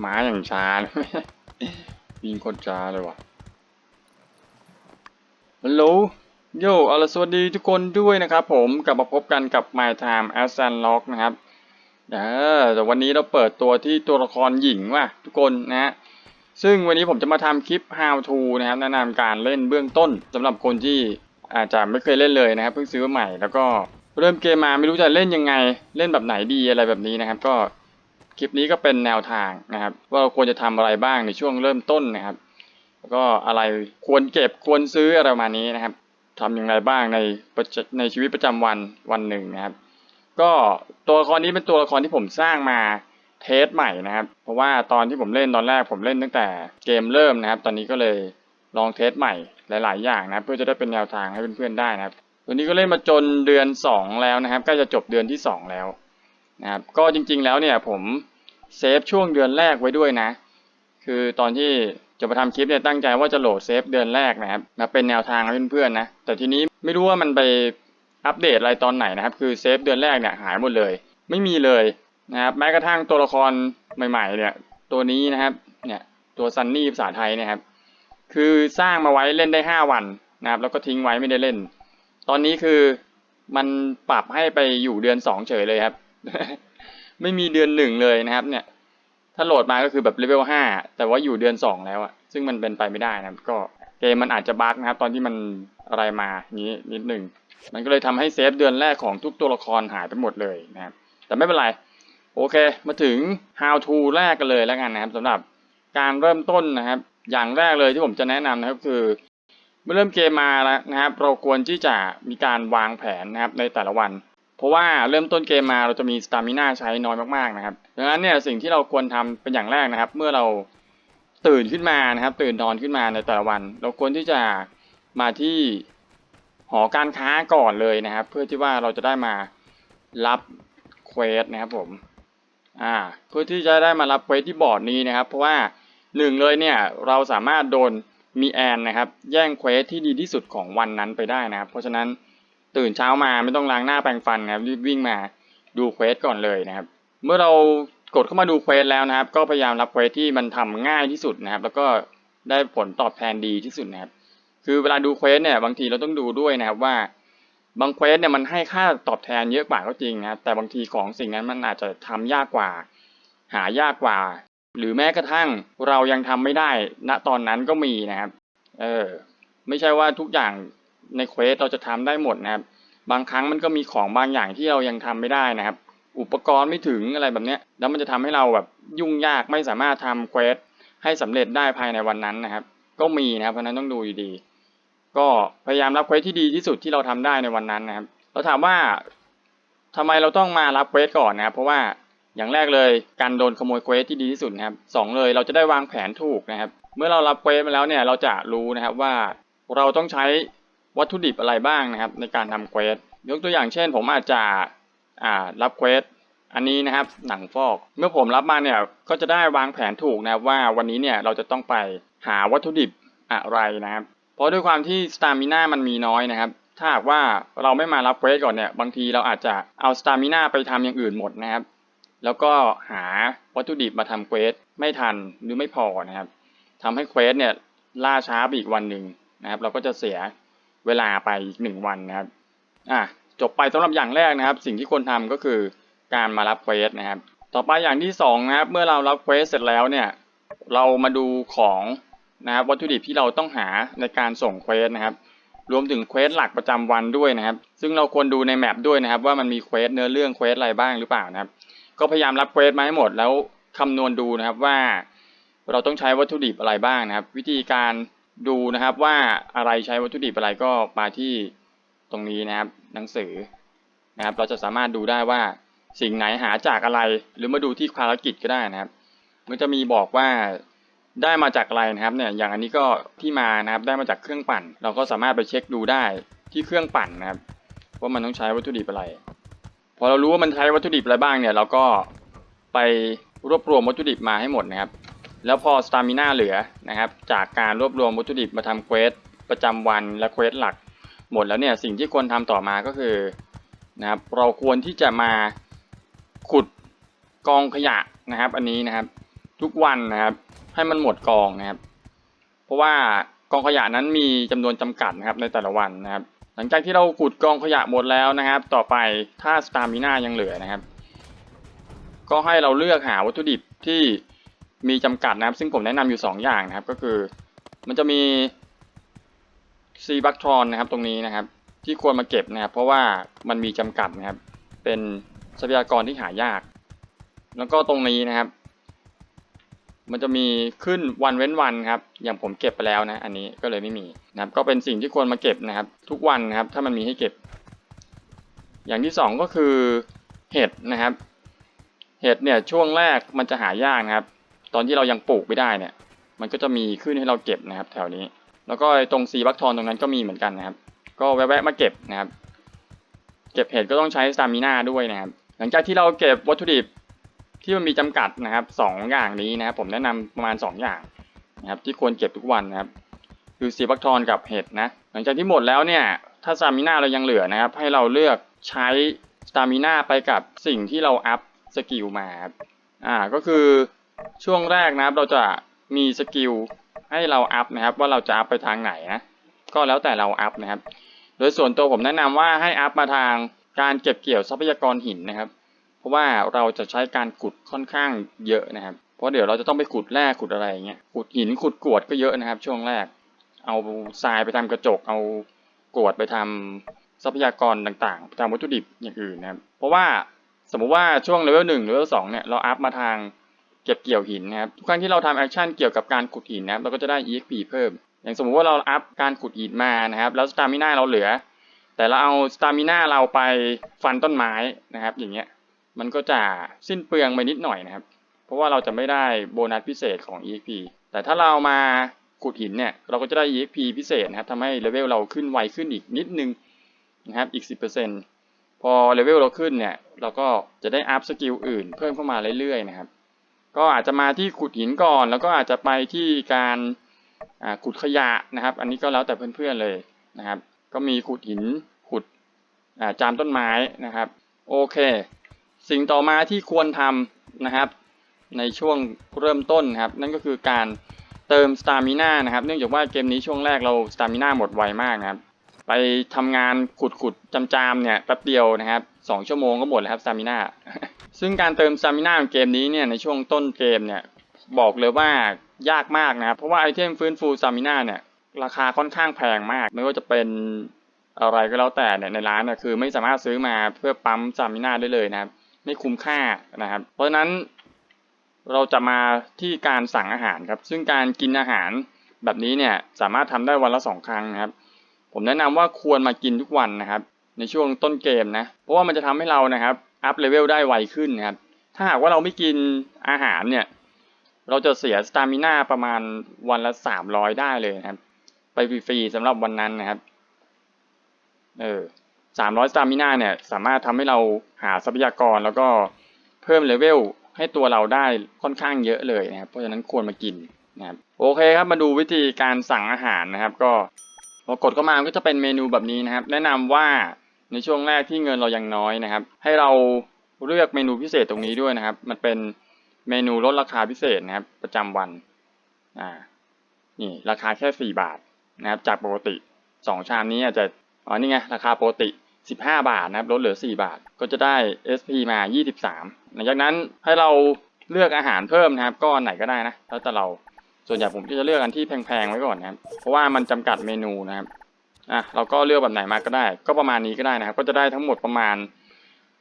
หมาอย่างช้าวิ่งโคตรช้าเลยว่ะฮัลโหลโยเอาละสวัสดีทุกคนด้วยนะครับผมกลับมาพบกันกับ My Time as a l o g นะครับเออแต่วันนี้เราเปิดตัวที่ตัวละครหญิงว่ะทุกคนนะฮะซึ่งวันนี้ผมจะมาทำคลิป how to นะครับแนะนำการเล่นเบื้องต้นสำหรับคนที่ อาจจะไม่เคยเล่นเลยนะครับเพิ่งซื้อใหม่ แล้วก็เริ่มเกมมาไม่รู้จะเล่นยังไง เล่นแบบไหนดีอะไรแบบนี้นะครับ ก็คลิปนี้ก็เป็นแนวทางนะครับ ว่าเราควรจะทำอะไรบ้างในช่วงเริ่มต้นนะครับ แล้วก็อะไรควรเก็บควรซื้ออะไรประมาณนี้นะครับทำอย่างไรบ้างในในชีวิตประจำวันวันหนึ่งนะครับ ก็ตัวละครนี้เป็นตัวละครที่ผมสร้างมาเทสใหม่นะครับ เพราะว่าตอนที่ผมเล่นตอนแรกผมเล่นตั้งแต่เกมเริ่มนะครับ ตอนนี้ก็เลย ลองเทสใหม่หลาย ๆ อย่างนะเพื่อจะได้เป็นแนวทางให้เพื่อนๆได้นะครับตัวนี้ก็เล่นมาจนเดือนสองแล้วนะครับใกล้จะจบเดือนที่สองแล้วนะครับก็จริง ๆ แล้วเนี่ยผมเซฟช่วงเดือนแรกไว้ด้วยนะ คือตอนที่จะมาทำคลิปเนี่ยตั้งใจว่าจะโหลดเซฟเดือนแรกนะครับมาเป็นแนวทางให้เพื่อนๆนะแต่ทีนี้ไม่รู้ว่ามันไปอัปเดตอะไรตอนไหนนะครับ คือเซฟเดือนแรกเนี่ยหายหมดเลย ไม่มีเลยนะครับแม้กระทั่งตัวละครใหม่ ๆ เนี่ยตัวนี้นะครับเนี่ยตัวซันนี่ภาษาไทยเนะครับ คือสร้างมาไว้เล่นได้ 5 วันนะครับแล้วก็ทิ้งไว้ไม่ได้เล่น ตอนนี้คือมันปรับให้ไปอยู่เดือน 2 เฉยเลยครับ ไม่มีเดือนหนึ่งเลยนะครับ เนี่ย ถ้าโหลดมาก็คือแบบเลเวลห้าแต่ว่าอยู่เดือนสองแล้วอะซึ่งมันเป็นไปไม่ได้นะครับ ก็เกมมันอาจจะบั๊กนะครับ ตอนที่มันอะไรมานี้นิดหนึ่งมันก็เลยทำให้เซฟเดือนแรกของทุกตัวละครหายไปหมดเลยนะครับ แต่ไม่เป็นไร โอเค มาถึง how to แรกกันเลยแล้วกันนะครับสำหรับการเริ่มต้นนะครับ อย่างแรกเลยที่ผมจะแนะนำนะครับคือ เมื่อเริ่มเกมมาแล้วนะครับ เราควรที่จะมีการวางแผนนะครับในแต่ละวัน เพราะว่าเริ่มต้นเกมมาเราจะมีสตามิน่าใช้น้อยมากๆนะครับดังนั้นเนี่ยสิ่งที่เราควรทำเป็นอย่างแรกนะครับ เมื่อเราตื่นขึ้นมานะครับ ตื่นนอนขึ้นมาในแต่ละวัน เราควรที่จะมาที่หอการค้าก่อนเลยนะครับ เพื่อที่ว่าเราจะได้มารับเควสนะครับผมอ่าเพื่อที่จะได้มารับเควสที่บอร์ดนี้นะครับ เพราะว่า หนึ่งเลยเนี่ยเราสามารถโดนมีแอนนะครับแย่งเควสที่ดีที่สุดของวันนั้นไปได้นะครับ เพราะฉะนั้นตื่นเช้ามาไม่ต้องล้างหน้าแปรงฟันนะครับรีบวิ่งมาดูเควสก่อนเลยนะครับ เมื่อเรากดเข้ามาดูเควสแล้วนะครับ ก็พยายามรับเควสที่มันทำง่ายที่สุดนะครับ แล้วก็ได้ผลตอบแทนดีที่สุดนะครับ คือเวลาดูเควสเนี่ยบางทีเราต้องดูด้วยนะครับว่าบางเควสเนี่ยมันให้ค่าตอบแทนเยอะกว่าก็จริงนะครับแต่บางทีของสิ่งนั้นมันอาจจะทำยากกว่า หายากกว่า หรือแม้กระทั่งเรายังทำไม่ได้ณตอนนั้นก็มีนะครับ เออไม่ใช่ว่าทุกอย่างในเควสเราจะทำได้หมดนะครับ บางครั้งมันก็มีของบางอย่างที่เรายังทำไม่ได้นะครับ อุปกรณ์ไม่ถึงอะไรแบบเนี้ยแล้วมันจะทำให้เราแบบยุ่งยากไม่สามารถทำเควสให้สำเร็จได้ภายในวันนั้นนะครับ ก็มีนะครับเพราะนั้นต้องดูอยู่ดีก็พยายามรับเควสที่ดีที่สุดที่เราทำได้ในวันนั้นนะครับเราถามว่าทำไมเราต้องมารับเควสก่อนนะครับ เพราะว่า อย่างแรกเลยการโดนขโมยเควสที่ดีที่สุดนะครับสองเลยเราจะได้วางแผนถูกนะครับ เมื่อเรารับเควสมาแล้วเนี่ยเราจะรู้นะครับว่าเราต้องใช้วัตถุดิบอะไรบ้างนะครับ ในการทำเควสยกตัวอย่างเช่น ผมอาจจะอ่ารับเควสอันนี้นะครับหนังฟอก เมื่อผมรับมาเนี่ยก็จะได้วางแผนถูกนะครับว่าวันนี้เนี่ยเราจะต้องไปหาวัตถุดิบอะไรนะครับ เพราะด้วยความที่สตามิน่ามันมีน้อยนะครับ ถ้าหากว่าเราไม่มารับเควสก่อนเนี่ยบางทีเราอาจจะเอาสตามิน่าไปทำอย่างอื่นหมดนะครับ แล้วก็หาวัตถุดิบมาทำเควสไม่ทันหรือไม่พอนะครับทำให้เควสเนี่ยล่าช้าไปอีกวันหนึ่งนะครับ เราก็จะเสียเวลาไปอีกหนึ่งวันนะครับอะจบไปสำหรับอย่างแรกนะครับ สิ่งที่ควรทำก็คือการมารับเควสนะครับ ต่อไปอย่างที่สองนะครับ เมื่อเรารับเควสเสร็จแล้วเนี่ย เรามาดูของนะครับวัตถุดิบที่เราต้องหาในการส่งเควสนะครับ รวมถึงเควสหลักประจำวันด้วยนะครับ ซึ่งเราควรดูในแมปด้วยนะครับ ว่ามันมีเควสเนื้อเรื่องเควสอะไรบ้างหรือเปล่านะครับ ก็พยายามรับเควสมาให้หมด แล้วคำนวณดูนะครับว่า เราต้องใช้วัตถุดิบอะไรบ้างนะครับ วิธีการดูนะครับว่าอะไรใช้วัตถุดิบอะไรก็มาที่ตรงนี้นะครับ หนังสือนะครับ เราจะสามารถดูได้ว่าสิ่งไหนหาจากอะไร หรือมาดูที่ภารกิจก็ได้นะครับ มันจะมีบอกว่าได้มาจากอะไรนะครับเนี่ยอย่างอันนี้ก็ที่มานะครับได้มาจากเครื่องปั่น เราก็สามารถไปเช็คดูได้ที่เครื่องปั่นนะครับว่ามันต้องใช้วัตถุดิบอะไร อเรารู้ว่ามันใช้วัตถุดิบอะไรบ้างเนี่ยเราก็ไปรวบรวมวัตถุดิบมาให้หมดนะครับ แล้วพอสตามิน่าเหลือนะครับ จากการรวบรวมวัตถุดิบมาทำเควสประจำวันและเควสหลัก หมดแล้วเนี่ยสิ่งที่ควรทำต่อมาก็คือนะครับเราควรที่จะมาขุดกองขยะนะครับ อันนี้นะครับทุกวันนะครับ ให้มันหมดกองนะครับ เพราะว่ากองขยะนั้นมีจำนวนจำกัดนะครับในแต่ละวันนะครับ หลังจากที่เราขุดกองขยะหมดแล้วนะครับ ต่อไปถ้าสตามิน่ายังเหลือนะครับ ก็ให้เราเลือกหาวัตถุดิบที่มีจำกัดนะครับ ซึ่งผมแนะนำอยู่ 2 อย่างนะครับ ก็คือมันจะมีซีบัคทรอนนะครับตรงนี้นะครับ ที่ควรมาเก็บนะครับ เพราะว่ามันมีจำกัดนะครับ เป็นทรัพยากรที่หายาก แล้วก็ตรงนี้นะครับ มันจะมีขึ้นวันเว้นวันครับ อย่างผมเก็บไปแล้วนะ อันนี้ก็เลยไม่มีนะครับ ก็เป็นสิ่งที่ควรมาเก็บนะครับ ทุกวันนะครับ ถ้ามันมีให้เก็บ อย่างที่สองก็คือเห็ดนะครับ เห็ดเนี่ยช่วงแรกมันจะหายากนะครับ ตอนที่เรายังปลูกไม่ได้เนี่ย มันก็จะมีขึ้นให้เราเก็บนะครับ แถวนี้ แล้วก็ตรงซีบักทอนตรงนั้นก็มีเหมือนกันนะครับ ก็แวะๆมาเก็บนะครับ เก็บเห็ดก็ต้องใช้สตามิน่าด้วยนะครับ หลังจากที่เราเก็บวัตถุดิบ ที่มันมีจำกัดนะครับสองอย่างนี้นะครับ ผมแนะนำประมาณสองอย่างนะครับ ที่ควรเก็บทุกวันนะครับ คือซีบักทอนกับเห็ดนะ หลังจากที่หมดแล้วเนี่ยถ้าสตามิน่าเรายังเหลือนะครับ ให้เราเลือกใช้สตามิน่าไปกับสิ่งที่เราอัพสกิลมาครับอ่าก็คือช่วงแรกนะครับเราจะมีสกิลให้เราอัพนะครับ ว่าเราจะอัพไปทางไหนนะก็แล้วแต่เราอัพนะครับ โดยส่วนตัวผมแนะนำว่าให้อัพมาทางการเก็บเกี่ยวทรัพยากรหินนะครับ เพราะว่าเราจะใช้การขุดค่อนข้างเยอะนะครับ เพราะเดี๋ยวเราจะต้องไปขุดแร่ขุดอะไรอย่างเงี้ยขุดหินขุดกรวดก็เยอะนะครับ ช่วงแรก เอาทรายไปทำกระจก เอากรวดไปทำทรัพยากรต่างๆไปทำวัตถุดิบอย่างอื่นนะครับ เพราะว่าสมมุติว่าช่วงเลเวลหนึ่งเลเวลสองเนี่ยเราอัพมาทางเก็บเกี่ยวหินนะครับทุกครั้งที่เราทำแอคชั่นเกี่ยวกับการขุดหินนะครับเราก็จะได้ EXP เพิ่ม อย่างสมมุติว่าเราอัพการขุดหินมานะครับ แล้วสตามิน่าเราเหลือ แต่เราเอาสตามิน่าเราไปฟันต้นไม้นะครับ อย่างเงี้ย มันก็จะสิ้นเปลืองไปนิดหน่อยนะครับ เพราะว่าเราจะไม่ได้โบนัสพิเศษของ EXP แต่ถ้าเรามาขุดหินเนี่ยเราก็จะได้ EXP พิเศษนะครับทำให้เลเวลเราขึ้นไวขึ้นอีกนิดนึงนะครับอีก 10%พอเลเวลเราขึ้นเนี่ยเราก็จะได้อัพสกิลอื่นเพิ่มเข้ามาเรื่อยๆนะครับ ก็อาจจะมาที่ขุดหินก่อน แล้วก็อาจจะไปที่การขุดขยะนะครับ อันนี้ก็แล้วแต่เพื่อนๆเลยนะครับ ก็มีขุดหินขุดจามต้นไม้นะครับ โอเค สิ่งต่อมาที่ควรทำนะครับ ในช่วงเริ่มต้นครับ นั่นก็คือการเติมสตามิน่านะครับ เนื่องจากว่าเกมนี้ช่วงแรกเราสตามิน่าหมดไวมากนะครับ ไปทำงานขุดขุดจำจามเนี่ยแป๊บเดียวนะครับสองชั่วโมงก็หมดแล้วครับสตามิน่าซึ่งการเติมสตามิน่าของเกมนี้เนี่ยในช่วงต้นเกมเนี่ยบอกเลยว่ายากมากนะครับ เพราะว่าไอเทมฟื้นฟูสตามิน่าเนี่ยราคาค่อนข้างแพงมาก ไม่ว่าจะเป็นอะไรก็แล้วแต่เนี่ยในร้านเนี่ยคือไม่สามารถซื้อมาเพื่อปั๊มสตามิน่าได้เลยนะครับ ไม่คุ้มค่านะครับ เพราะฉะนั้นเราจะมาที่การสั่งอาหารครับ ซึ่งการกินอาหารแบบนี้เนี่ยสามารถทำได้วันละสองครั้งนะครับ ผมแนะนำว่าควรมากินทุกวันนะครับ ในช่วงต้นเกมนะ เพราะว่ามันจะทำให้เรานะครับอัพเลเวลได้ไวขึ้นนะครับ ถ้าหากว่าเราไม่กินอาหารเนี่ยเราจะเสียสตามิน่าประมาณวันละสามร้อยได้เลยนะครับ ไปฟรีๆสำหรับวันนั้นนะครับ เออ สามร้อยสตามิน่าเนี่ยสามารถทำให้เราหาทรัพยากรแล้วก็เพิ่มเลเวลให้ตัวเราได้ค่อนข้างเยอะเลยนะครับ เพราะฉะนั้นควรมากินนะครับโอเคครับมาดูวิธีการสั่งอาหารนะครับ ก็พอกดเข้ามาก็จะเป็นเมนูแบบนี้นะครับ แนะนำว่าในช่วงแรกที่เงินเรายังน้อยนะครับ ให้เราเลือกเมนูพิเศษตรงนี้ด้วยนะครับ มันเป็นเมนูลดราคาพิเศษนะครับ ประจำวันอ่านี่ราคาแค่สี่บาทนะครับ จากปกติสองชามนี้อาจจะอ๋อนี่ไงราคาปกติ 15 บาทนะครับลดเหลือ 4 บาท ก็จะได้ SP มา 23 หลังจากนั้นให้เราเลือกอาหารเพิ่มนะครับ ก็อันไหนก็ได้นะแล้วแต่เราส่วนใหญ่ผมก็จะเลือกอันที่แพงๆไว้ก่อนนะครับ เพราะว่ามันจำกัดเมนูนะครับอะเราก็เลือกแบบไหนมาก็ได้ ก็ประมาณนี้ก็ได้นะครับ ก็จะได้ทั้งหมดประมาณ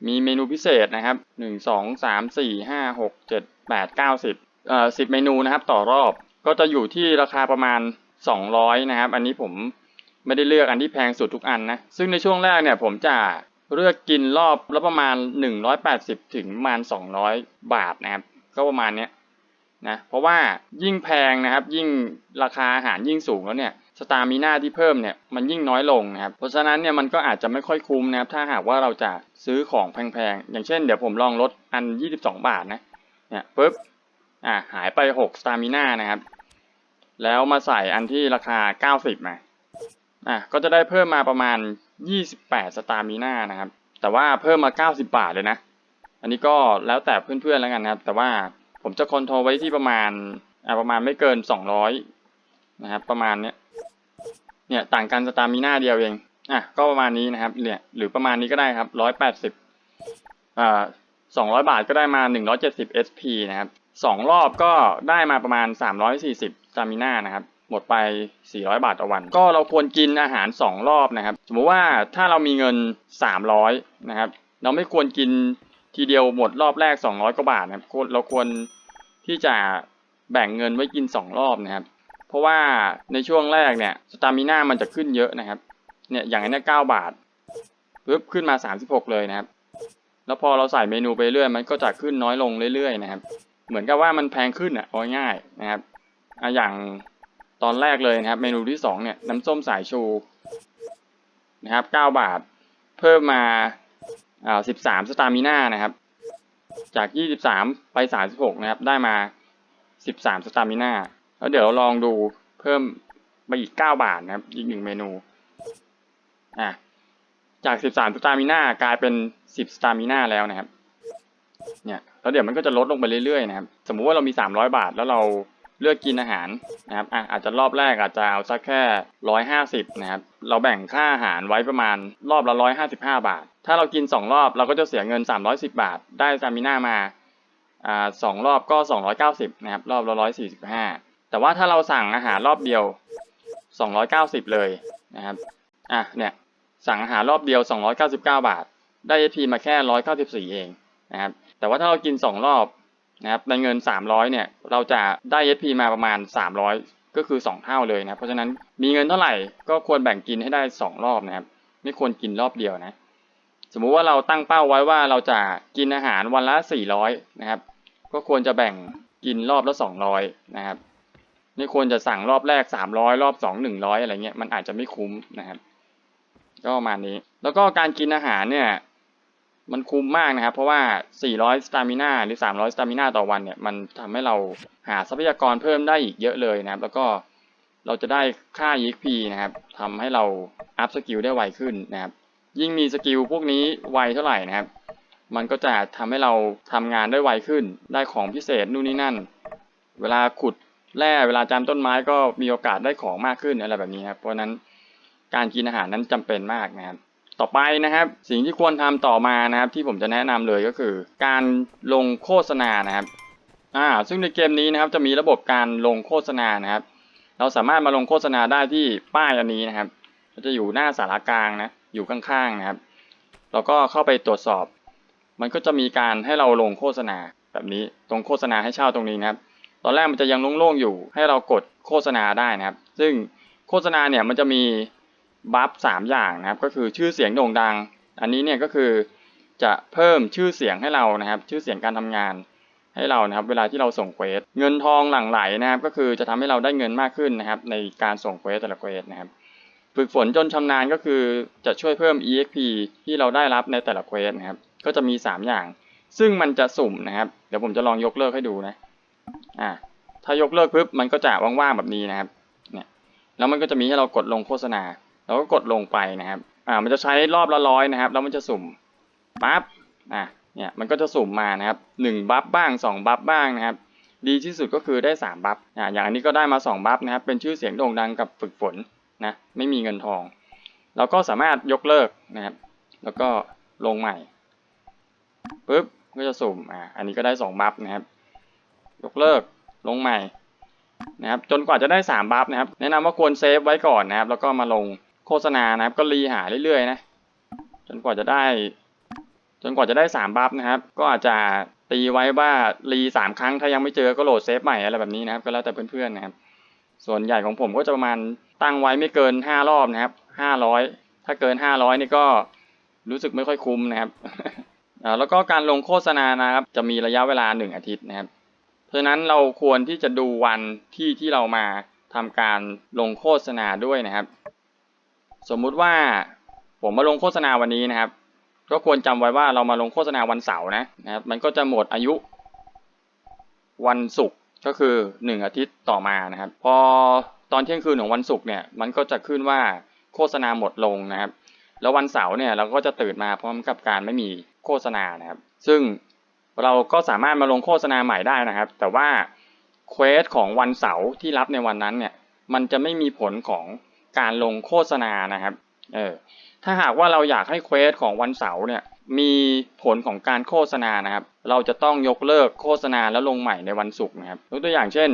มีเมนูพิเศษนะครับ 1 2 3 4 5 6 7 8 9 10เอ่อ10 เมนูนะครับ ต่อรอบก็จะอยู่ที่ราคาประมาณ 200 นะครับ อันนี้ผม ไม่ได้เลือกอันที่แพงสุดทุกอันนะ ซึ่งในช่วงแรกเนี่ยผมจะเลือกกินรอบละประมาณ 180 ถึงประมาณ 200 บาทนะครับ ก็ประมาณเนี้ยนะ เพราะว่ายิ่งแพงนะครับ ยิ่งราคาอาหารยิ่งสูงแล้วเนี่ยสตามิน่าที่เพิ่มเนี่ยมันยิ่งน้อยลงนะครับ เพราะฉะนั้นเนี่ยมันก็อาจจะไม่ค่อยคุ้มนะครับ ถ้าหากว่าเราจะซื้อของแพงๆ อย่างเช่นเดี๋ยวผมลองลดอัน 22 บาทนะ เนี่ยปุ๊บ อ่าหายไป 6 สตามิน่านะครับ แล้วมาใส่อันที่ราคา 90มา อะก็จะได้เพิ่มมาประมาณ 28 สตามิน่านะครับ แต่ว่าเพิ่มมา 90 บาทเลยนะ อันนี้ก็แล้วแต่เพื่อนๆแล้วกันนะครับ แต่ว่าผมจะคอนโทรไว้ที่ประมาณอ่าประมาณไม่เกิน 200 นะครับ ประมาณเนี้ย เนี่ยต่างกันสตามิน่าเดียวเอง อะก็ประมาณนี้นะครับเนี่ยหรือประมาณนี้ก็ได้ครับ 180อ่า200 บาทก็ได้มา 170 SP นะครับสองรอบก็ได้มาประมาณ 340 สตามิน่านะครับ หมดไป 400 บาทต่อวัน ก็เราควรกินอาหาร 2 รอบนะครับ สมมติว่าถ้าเรามีเงิน 300นะครับ เราไม่ควรกินทีเดียวหมดรอบแรก 200 กว่าบาทนะครับ เราควรที่จะแบ่งเงินไว้กิน 2 รอบนะครับ เพราะว่าในช่วงแรกเนี่ยสตามิน่ามันจะขึ้นเยอะนะครับ เนี่ยอย่างนี้เก้าบาทปึ๊บขึ้นมา 36 เลยนะครับ แล้วพอเราใส่เมนูไปเรื่อยมันก็จะขึ้นน้อยลงเรื่อยๆนะครับ เหมือนกับว่ามันแพงขึ้นอะเอาง่ายๆนะครับออย่าง ตอนแรกเลยนะครับ เมนูที่สองเนี่ยน้ำส้มสายชูนะครับเก้าบาท เพิ่มมาอ่าสิบสามสตามิน่านะครับ จากยี่สิบสามไปสามสิบหกนะครับ ได้มาสิบสามสตามิน่าแล้วเดี๋ยวลองดูเพิ่มไปอีกเก้าบาทนะครับ อีกหนึ่งเมนูอะจากสิบสามสตามิน่ากลายเป็นสิบสตามิน่าแล้วนะครับ เนี่ย แล้วเดี๋ยวมันก็จะลดลงไปเรื่อยๆนะครับ สมมุติว่าเรามี 300 บาทแล้วเรา เลือกกินอาหารนะครับอะอาจจะรอบแรกอาจจะเอาสักแค่150นะครับเราแบ่งค่าอาหารไว้ประมาณรอบละ155บาท ถ้าเรากิน2รอบเราก็จะเสียเงิน310บาท ได้ซามิน่ามาอ่าสองรอบก็290นะครับรอบละ145แต่ว่าถ้าเราสั่งอาหารรอบเดียว290เลยนะครับอะเนี่ยสั่งอาหารรอบเดียว 299 บาท ได้ SP มาแค่ 194 เองนะครับ แต่ว่าถ้าเรากิน 2 รอบ นะครับในเงิน 300เนี่ยเราจะได้ SP มาประมาณ 300 ก็คือ 2 เท่าเลยนะเพราะฉะนั้นมีเงินเท่าไหร่ก็ควรแบ่งกินให้ได้ 2 รอบนะครับ ไม่ควรกินรอบเดียวนะ สมมุติว่าเราตั้งเป้าไว้ว่าเราจะกินอาหารวันละ 400 นะครับ ก็ควรจะแบ่งกินรอบละ 200 นะครับไม่ควรจะสั่งรอบแรก 300 รอบ 2 100 อะไรเงี้ยมันอาจจะไม่คุ้มนะครับ ก็ประมาณนี้ แล้วก็การกินอาหารเนี่ย มันคุ้มมากนะครับ เพราะว่า 400 สตามิน่าหรือ 300 สตามิน่าต่อวันเนี่ย มันทำให้เราหาทรัพยากรเพิ่มได้อีกเยอะเลยนะครับ แล้วก็เราจะได้ค่า EXP นะครับทำให้เราอัพสกิลได้ไวขึ้นนะครับ ยิ่งมีสกิลพวกนี้ไวเท่าไหร่นะครับ มันก็จะทำให้เราทำงานได้ไวขึ้น ได้ของพิเศษนู่นนี่นั่น เวลาขุดแร่เวลาจำต้นไม้ก็มีโอกาสได้ของมากขึ้นอะไรแบบนี้ครับ เพราะฉะนั้นการกินอาหารนั้นจำเป็นมากนะครับ ต่อไปนะครับ สิ่งที่ควรทำต่อมานะครับ ที่ผมจะแนะนำเลยก็คือ การลงโฆษณานะครับอ่าซึ่งในเกมนี้นะครับจะมีระบบการลงโฆษณานะครับ เราสามารถมาลงโฆษณาได้ที่ป้ายอันนี้นะครับจะอยู่หน้าสารกลางนะอยู่ข้างๆนะครับเราก็เข้าไปตรวจสอบ มันก็จะมีการให้เราลงโฆษณาแบบนี้ตรงโฆษณาให้เช่าตรงนี้นะครับ ตอนแรกมันจะยังโล่งๆอยู่ให้เรากดโฆษณาได้นะครับ ซึ่งโฆษณาเนี่ยมันจะมี บัฟสามอย่างนะครับ ก็คือชื่อเสียงโด่งดัง อันนี้เนี่ยก็คือจะเพิ่มชื่อเสียงให้เรานะครับ ชื่อเสียงการทำงานให้เรานะครับ เวลาที่เราส่งเควสเงินทองหลั่งไหลนะครับ ก็คือจะทำให้เราได้เงินมากขึ้นนะครับ ในการส่งเควสแต่ละเควสนะครับ ฝึกฝนจนชำนาญก็คือจะช่วยเพิ่ม EXP ที่เราได้รับในแต่ละเควสนะครับ ก็จะมี 3 อย่าง ซึ่งมันจะสุ่มนะครับ เดี๋ยวผมจะลองยกเลิกให้ดูนะอ่าถ้ายกเลิกปุ๊บมันก็จะว่างๆแบบนี้นะครับเนี่ยแล้วมันก็จะมีให้เรากดลงโฆษณา เราก็กดลงไปนะครับ อ่า มันจะใช้รอบละร้อยนะครับ แล้วมันจะสุ่มปั๊บ อะ เนี่ย มันก็จะสุ่มมานะครับหนึ่งบัฟบ้างสองบัฟบ้างนะครับ ดีที่สุดก็คือได้สามบัฟ อ่า อย่างอันนี้ก็ได้มาสองบัฟนะครับ เป็นชื่อเสียงโด่งดังกับฝึกฝนนะ ไม่มีเงินทอง เราก็สามารถยกเลิกนะครับ แล้วก็ลงใหม่ปุ๊บ ก็จะสุ่ม อ่า อันนี้ก็ได้สองบัฟนะครับ ยกเลิก ลงใหม่นะครับ จนกว่าจะได้สามบัฟนะครับ แนะนำว่าควรเซฟไว้ก่อนนะครับ แล้วก็มาลง ฆษณานะครับ ก็รีหาเรื่อยๆนะ จนกว่าจะได้ จนกว่าจะได้สามบัฟนะครับ ก็อาจจะตีไว้ว่ารีสามครั้งถ้ายังไม่เจอก็โหลดเซฟใหม่อะไรแบบนี้นะครับ ก็แล้วแต่เพื่อนๆนะครับ ส่วนใหญ่ของผมก็จะประมาณตั้งไว้ไม่เกินห้ารอบนะครับห้าร้อยถ้าเกินห้าร้อยนี่ก็รู้สึกไม่ค่อยคุ้มนะครับแล้วก็การลงโฆษณานะครับ จะมีระยะเวลาหนึ่งอาทิตย์นะครับ เพราะฉะนั้นเราควรที่จะดูวันที่ที่เรามาทำการลงโฆษณาด้วยนะครับ สมมุติว่าผมมาลงโฆษณาวันนี้นะครับ ก็ควรจำไว้ว่าเรามาลงโฆษณาวันเสาร์นะนะครับ มันก็จะหมดอายุวันศุกร์ก็คือหนึ่งอาทิตย์ต่อมานะครับ พอตอนเที่ยงคืนของวันศุกร์เนี่ยมันก็จะขึ้นว่าโฆษณาหมดลงนะครับ แล้ววันเสาร์เนี่ยเราก็จะตื่นมาพร้อมกับการไม่มีโฆษณานะครับ ซึ่งเราก็สามารถมาลงโฆษณาใหม่ได้นะครับ แต่ว่าเควสของวันเสาร์ที่รับในวันนั้นเนี่ยมันจะไม่มีผลของ การลงโฆษณานะครับ เออ ถ้าหากว่าเราอยากให้เควสของวันเสาร์เนี่ย มีผลของการโฆษณานะครับ เราจะต้องยกเลิกโฆษณาแล้วลงใหม่ในวันศุกร์นะครับยกตัวอย่างเช่น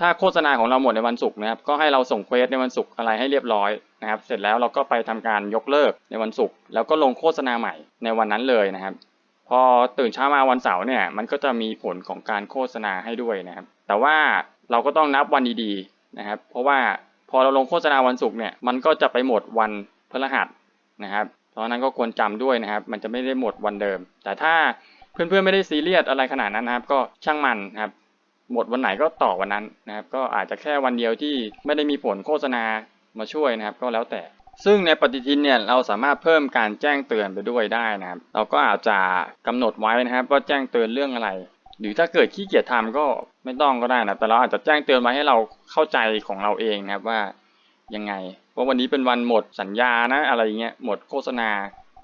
ถ้าโฆษณาของเราหมดในวันศุกร์นะครับ ก็ให้เราส่งเควสในวันศุกร์อะไรให้เรียบร้อยนะครับ เสร็จแล้วเราก็ไปทำการยกเลิกในวันศุกร์แล้วก็ลงโฆษณาใหม่ในวันนั้นเลยนะครับ พอตื่นเช้ามาวันเสาร์เนี่ย มันก็จะมีผลของการโฆษณาให้ด้วยนะครับ แต่ว่าเราก็ต้องนับวันดีๆนะครับ เพราะว่า พอเราลงโฆษณาวันศุกร์เนี่ยมันก็จะไปหมดวันพฤหัสนะครับเพราะนั้นก็ควรจำด้วยนะครับ มันจะไม่ได้หมดวันเดิม แต่ถ้าเพื่อนๆไม่ได้ซีเรียสอะไรขนาดนั้นนะครับ ก็ช่างมันนะครับ หมดวันไหนก็ต่อวันนั้นนะครับ ก็อาจจะแค่วันเดียวที่ไม่ได้มีผลโฆษณามาช่วยนะครับ ก็แล้วแต่ ซึ่งในปฏิทินเนี่ยเราสามารถเพิ่มการแจ้งเตือนไปด้วยได้นะครับ เราก็อาจจะกำหนดไว้นะครับ ว่าแจ้งเตือนเรื่องอะไร หรือถ้าเกิดขี้เกียจทำก็ไม่ต้องก็ได้นะแต่เราอาจจะแจ้งเตือนไว้ให้เราเข้าใจของเราเองนะครับว่ายังไงว่าวันนี้เป็นวันหมดสัญญานะอะไรเงี้ยหมดโฆษณา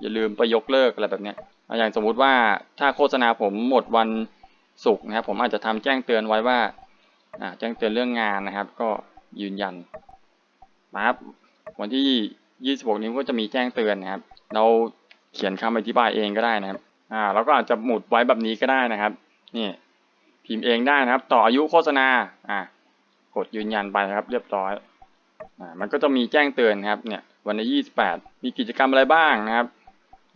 อย่าลืมไปยกเลิกอะไรแบบเนี้ยอย่างสมมุติว่าถ้าโฆษณาผมหมดวันศุกร์นะครับผมอาจจะทำแจ้งเตือนไว้ว่าแจ้งเตือนเรื่องงานนะครับ ก็ยืนยันนะครับวันที่ 26นี้ก็จะมีแจ้งเตือนนะครับ เราเขียนคำอธิบายเองก็ได้นะครับอ่าเราก็อาจจะหมุดไว้แบบนี้ก็ได้นะครับ นี่พิมพ์เองได้นะครับ ต่ออายุโฆษณาอ่ากดยืนยันไปนะครับ เรียบร้อยอ่ามันก็จะมีแจ้งเตือนนะครับ เนี่ย วันที่28 มีกิจกรรมอะไรบ้างนะครับ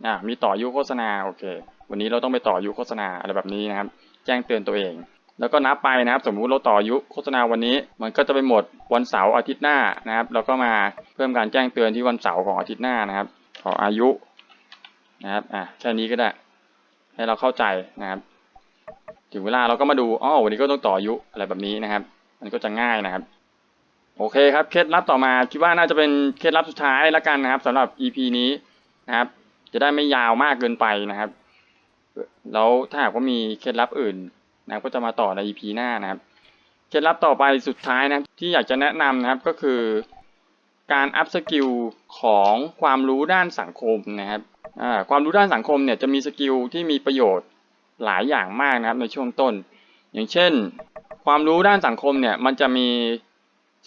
อ่ามีต่ออายุโฆษณาโอเค วันนี้เราต้องไปต่ออายุโฆษณาอะไรแบบนี้นะครับ แจ้งเตือนตัวเอง แล้วก็นับไปนะครับ สมมุติเราต่ออายุโฆษณาวันนี้ มันก็จะไปหมดวันเสาร์อาทิตย์หน้านะครับแล้วก็มาเพิ่มการแจ้งเตือนที่วันเสาร์ของอาทิตย์หน้านะครับ ขออายุนะครับอ่าแค่นี้ก็ได้ ให้เราเข้าใจนะครับ ถึงเวลาเราก็มาดูอ๋อวันนี้ก็ต้องต่ออายุอะไรแบบนี้นะครับ มันก็จะง่ายนะครับ โอเคครับ เคล็ดลับต่อมาคิดว่าน่าจะเป็นเคล็ดลับสุดท้ายแล้วกันนะครับสำหรับ EP นี้นะครับ จะได้ไม่ยาวมากเกินไปนะครับ แล้วถ้าหากว่ามีเคล็ดลับอื่นนะก็จะมาต่อใน EP หน้านะครับ เคล็ดลับต่อไปสุดท้ายนะที่อยากจะแนะนำนะครับก็คือการอัพสกิลของความรู้ด้านสังคมนะครับความรู้ด้านสังคมเนี่ยจะมีสกิลที่มีประโยชน์ หลายอย่างมากนะครับในช่วงต้น อย่างเช่น ความรู้ด้านสังคมเนี่ยมันจะมี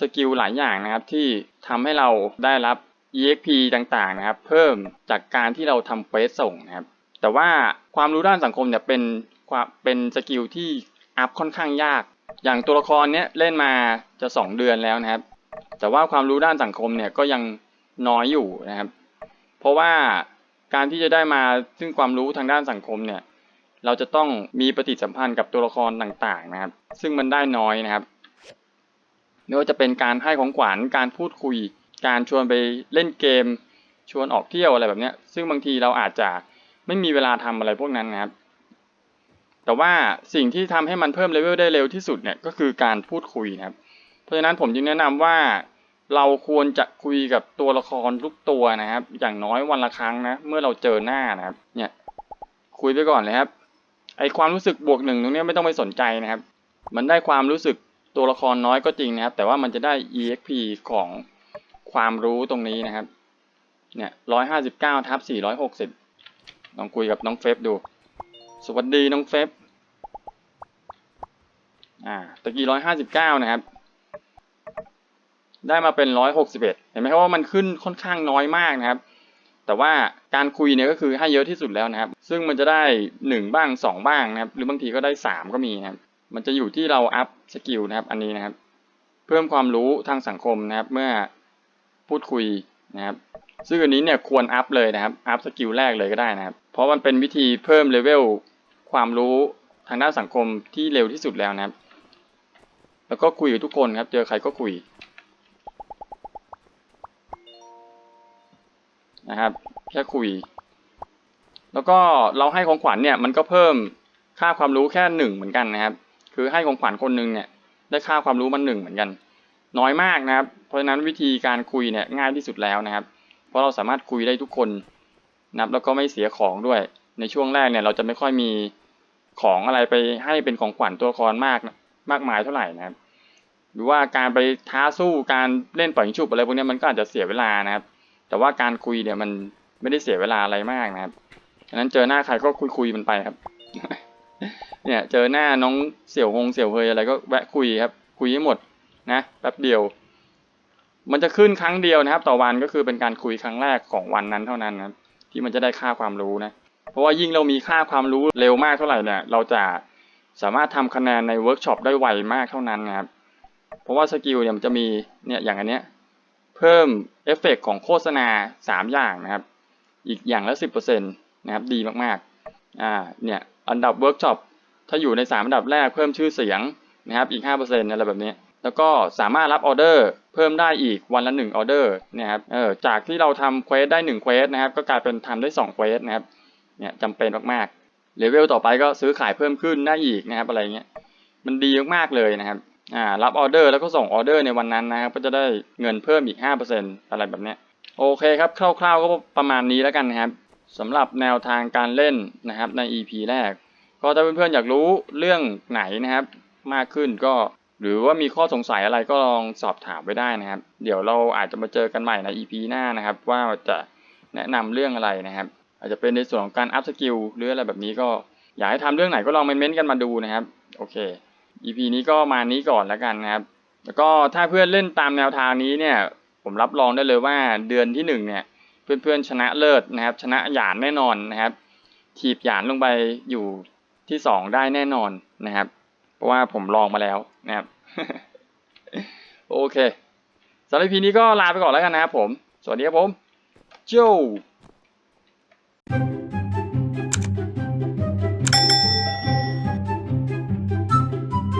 สกิลหลายอย่างนะครับที่ทำให้เราได้รับ EXP ต่างๆนะครับ เพิ่มจากการที่เราทำเควสส่งนะครับ แต่ว่าความรู้ด้านสังคมเนี่ยเป็นความเป็นสกิลที่อัพค่อนข้างยาก อย่างตัวละครเนี้ยเล่นมาจะ 2 เดือนแล้วนะครับ แต่ว่าความรู้ด้านสังคมเนี่ยก็ยังน้อยอยู่นะครับ เพราะว่าการที่จะได้มาซึ่งความรู้ทางด้านสังคมเนี่ย เราจะต้องมีปฏิสัมพันธ์กับตัวละครต่างๆนะครับ ซึ่งมันได้น้อยนะครับไม่ว่าจะเป็นการให้ของขวัญการพูดคุย การชวนไปเล่นเกม ชวนออกเที่ยวอะไรแบบนี้ซึ่งบางทีเราอาจจะไม่มีเวลาทำอะไรพวกนั้นนะครับ แต่ว่าสิ่งที่ทำให้มันเพิ่มเลเวลได้เร็วที่สุดเนี่ยก็คือการพูดคุยนะครับ เพราะฉะนั้นผมจึงแนะนำว่าเราควรจะคุยกับตัวละครทุกตัวนะครับ อย่างน้อยวันละครั้งนะ เมื่อเราเจอหน้านะครับ เนี่ย คุยไปก่อนเลยครับ อความรู้สึกบวกหนึ่งตรงนี้ไม่ต้องไปสนใจนะครับ มันได้ความรู้สึกตัวละครน้อยก็จริงนะครับ แต่ว่ามันจะได้ EXP ของความรู้ตรงนี้นะครับ เนี่ยร้อยห้าสิบเก้าทับสี่ร้อยหกสิบลองคุยกับน้องเฟบดู สวัสดีน้องเฟบอ่า ตะกี้ร้อยห้าสิบเก้านะครับ ได้มาเป็นร้อยหกสิบเอ็ดเห็นไหมครับว่ามันขึ้นค่อนข้างน้อยมากนะครับ แต่ว่าการคุยเนี่ยก็คือให้เยอะที่สุดแล้วนะครับ ซึ่งมันจะได้หนึ่งบ้างสองบ้างนะครับ หรือบางทีก็ได้สามก็มีนะครับ มันจะอยู่ที่เราอัพสกิลนะครับ อันนี้นะครับ เพิ่มความรู้ทางสังคมนะครับ เมื่อพูดคุยนะครับ ซึ่งอันนี้เนี่ยควรอัพเลยนะครับ อัพสกิลแรกเลยก็ได้นะครับ เพราะมันเป็นวิธีเพิ่มเลเวลความรู้ทางด้านสังคมที่เร็วที่สุดแล้วนะครับ แล้วก็คุยกับทุกคนครับ เจอใครก็คุย นะครับ แค่คุย แล้วก็เราให้ของขวัญเนี่ยมันก็เพิ่มค่าความรู้แค่หนึ่งเหมือนกันนะครับ คือให้ของขวัญคนหนึ่งเนี่ย ได้ค่าความรู้มันหนึ่งเหมือนกัน น้อยมากนะครับ เพราะฉะนั้นวิธีการคุยเนี่ยง่ายที่สุดแล้วนะครับ เพราะเราสามารถคุยได้ทุกคนนะครับแล้วก็ไม่เสียของด้วย ในช่วงแรกเนี่ยเราจะไม่ค่อยมีของอะไรไปให้เป็นของขวัญตัวละครมากมากมายเท่าไหร่นะครับ หรือว่าการไปท้าสู้การเล่นปล่อยยิงฉุบอะไรพวกนี้มันก็อาจจะเสียเวลานะครับ แต่ว่าการคุยเนี่ยมันไม่ได้เสียเวลาอะไรมากนะครับฉะนั้นเจอหน้าใครก็คุยคุยมันไปครับ เนี่ยเจอหน้าน้องเสี่ยวหงเสี่ยวเฮยอะไรก็แวะคุยครับ คุยให้หมดนะแป๊บเดียว มันจะขึ้นครั้งเดียวนะครับ ต่อวันก็คือเป็นการคุยครั้งแรกของวันนั้นเท่านั้นนะที่มันจะได้ค่าความรู้นะ เพราะว่ายิ่งเรามีค่าความรู้เร็วมากเท่าไหร่เนี่ย เราจะสามารถทำคะแนนในเวิร์กช็อปได้ไวมากเท่านั้นนะครับ เพราะว่าสกิลเนี่ยมันจะมีเนี่ยอย่างอันเนี้ย พิ่มเอฟเฟกต์ของโฆษณา 3 อย่างนะครับ อีกอย่างละ 10%นะครับดีมากๆอ่าเนี่ยอันดับเวิร์กช็อปถ้าอยู่ใน 3 อันดับแรกเพิ่มชื่อเสียงนะครับอีก 5%อะไรแบบนี้แล้วก็สามารถรับออเดอร์เพิ่มได้อีกวันละ1ออเดอร์นะครับเออจากที่เราทำเควสได้1เควสนะครับก็กลายเป็นทำได้2เควสนะครับเนี่ยจำเป็นมากๆเลเวลต่อไปก็ซื้อขายเพิ่มขึ้นได้อีกนะครับอะไรเงี้ยมันดีมากๆเลยนะครับ อ่ารับออเดอร์แล้วก็ส่งออเดอร์ในวันนั้นนะครับ ก็จะได้เงินเพิ่มอีก 5%อะไรแบบเนี้ยโอเคครับคร่าวๆก็ประมาณนี้แล้วกันนะครับสำหรับแนวทางการเล่นนะครับใน EP แรก ก็ถ้าเพื่อนๆอยากรู้เรื่องไหนนะครับ มากขึ้นก็หรือว่ามีข้อสงสัยอะไรก็ลองสอบถามไว้ได้นะครับ เดี๋ยวเราอาจจะมาเจอกันใหม่ใน EP หน้านะครับ ว่าจะแนะนำเรื่องอะไรนะครับ อาจจะเป็นในส่วนของการอัพสกิลหรืออะไรแบบนี้ก็อยากให้ทำเรื่องไหนก็ลองเม้นต์กันมาดูนะครับ โอเค EP นี้ก็มานี้ก่อนแล้วกันนะครับ แล้วก็ถ้าเพื่อนเล่นตามแนวทางนี้เนี่ย ผมรับรองได้เลยว่าเดือนที่หนึ่งเนี่ยเพื่อนๆชนะเลิศนะครับ ชนะหยานแน่นอนนะครับถีบหยานลงไปอยู่ที่สองได้แน่นอนนะครับ เพราะว่าผมลองมาแล้วนะครับ โอเคสำหรับ EP นี้ก็ลาไปก่อนแล้วกันนะครับผม สวัสดีครับผม โจ